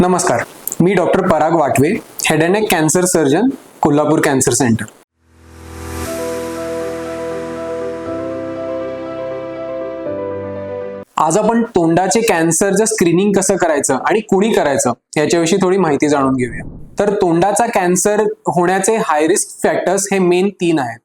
नमस्कार मी doctor Parag Watve head and neck cancer surgeon Kolhapur cancer centre आज आपण तोंडाचे कॅन्सरचं स्क्रीनिंग कसं करायचं आणि कुणी करायचं याच्याविषयी थोडी माहिती जाणून घेऊया. तर तोंडाचा कॅन्सर होण्याचे हाय रिस्क फॅक्टर्स हे मेन तीन आहेत.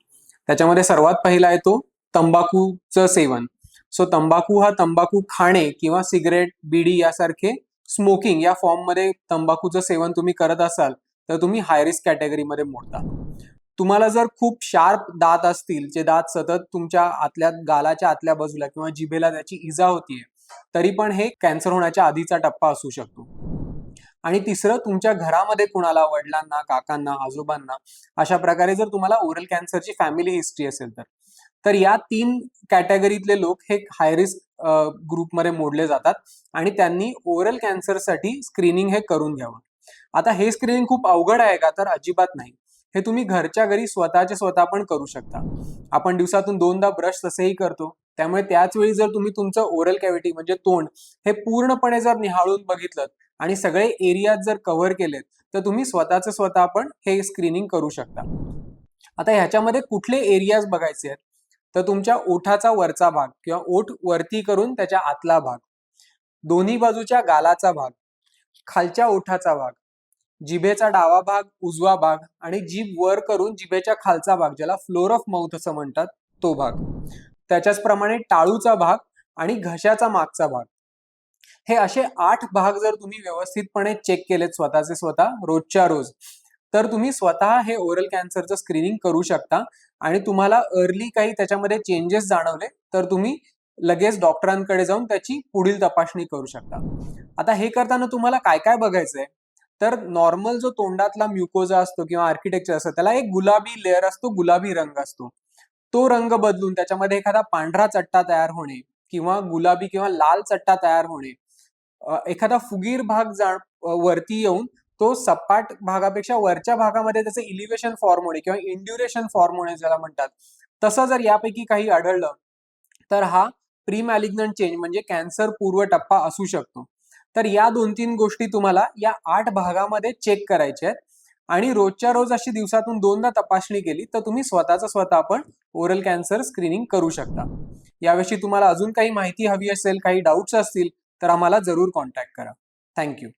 त्याच्यामध्ये सर्वात पहिला आहे तो तंबाखूचं सेवन. सो तंबाखू हा तंबाखू खाणे किंवा सिगरेट बीडी यासारखे स्मोकिंग या फॉर्ममध्ये तंबाखूचं सेवन तुम्ही करत असाल तर तुम्ही हाय रिस्क कॅटेगरीमध्ये मोडता. तुम्हाला जर खूप शार्प दात असतील जे दात सतत तुमच्या आतल्या गालाच्या आतल्या बाजूला किंवा जिभेला त्याची इजा होतीये तरी पण हे कॅन्सर होण्याच्या आधीचा टप्पा असू शकतो. आणि तिसरं तुमच्या घरामध्ये कुणाला वडिलांना काकांना आजोबांना अशा प्रकारे जर तुम्हाला ओरल कॅन्सरची फॅमिली हिस्ट्री असेल तर. तर या तीन कॅटेगरीतले लोक हे हाय रिस्क ग्रुपमध्ये मोडले जातात आणि त्यांनी ओरल कॅन्सरसाठी स्क्रीनिंग हे करून घ्यावं. आता हे स्क्रीनिंग खूप अवघड आहे का? तर अजिबात नाही. हे तुम्ही घरच्या घरी स्वतःचे स्वतः पण करू शकता. आपण दिवसातून दोनदा ब्रश तसेही करतो. त्यामुळे त्याच वेळी जर तुम्ही तुमचं ओरल कॅव्हिटी म्हणजे तोंड हे पूर्णपणे जर निहाळून बघितलं आणि सगळे एरियात जर कव्हर केलेत तर तुम्ही स्वतःच स्वतः पण हे स्क्रीनिंग करू शकता. आता ह्याच्यामध्ये कुठले एरियाज बघायचे आहेत? तर तुमच्या ओठाचा वरचा भाग किंवा ओठ वरती करून त्याच्या आतला भाग. दोन्ही बाजूच्या गालाचा भाग खालच्या ओठाचा भाग जिभेचा डावा भाग उजवा भाग आणि जीभ वर करून जिभेच्या खालचा भाग ज्याला फ्लोर ऑफ माउथ असं म्हणतात तो भाग. त्याच्याच प्रमाणे टाळूचा भाग आणि घशाचा मागचा भाग. हे असे आठ भाग जर तुम्ही व्यवस्थितपणे चेक केलेत स्वतःचे स्वतः रोजच्या रोज तर तुम्ही स्वतः हे ओरल कॅन्सरचं स्क्रीनिंग करू शकता. आणि तुम्हाला अर्ली काही त्याच्यामध्ये चेंजेस जाणवले तर तुम्ही लगेच डॉक्टरांकडे जाऊन त्याची पुढील तपासणी करू शकता. आता हे करताना तुम्हाला काय काय बघायचंय? तर नॉर्मल जो तोंडातला म्युकोजा असतो किंवा आर्किटेक्चर असतो त्याला एक गुलाबी लेअर असतो गुलाबी रंग असतो. तो रंग बदलून त्याच्यामध्ये एखादा पांढरा चट्टा तयार होणे किंवा गुलाबी किंवा लाल चट्टा तयार होणे एखादा फुगीर भाग जा वरती येऊन तो सपाट भागापेक्षा वरच्या भागामध्ये त्याचं इलिव्हेशन फॉर्म होणे किंवा इंड्युरेशन फॉर्म होणे ज्याला म्हणतात. तसं जर यापैकी काही आढळलं तर हा प्री मॅलिग्नंट चेंज म्हणजे कॅन्सर पूर्व टप्पा असू शकतो. तर या दोन तीन गोष्टी तुम्हाला या आठ भागामध्ये चेक करायच्या आहेत. आणि रोजच्या रोज अशी दिवसातून दोनदा तपासणी केली तर तुम्ही स्वतःचा स्वतः आपण ओरल कॅन्सर स्क्रीनिंग करू शकता. याविषयी तुम्हाला अजून काही माहिती हवी असेल काही डाऊट्स असतील तर आम्हाला जरूर कॉन्टॅक्ट करा. थँक्यू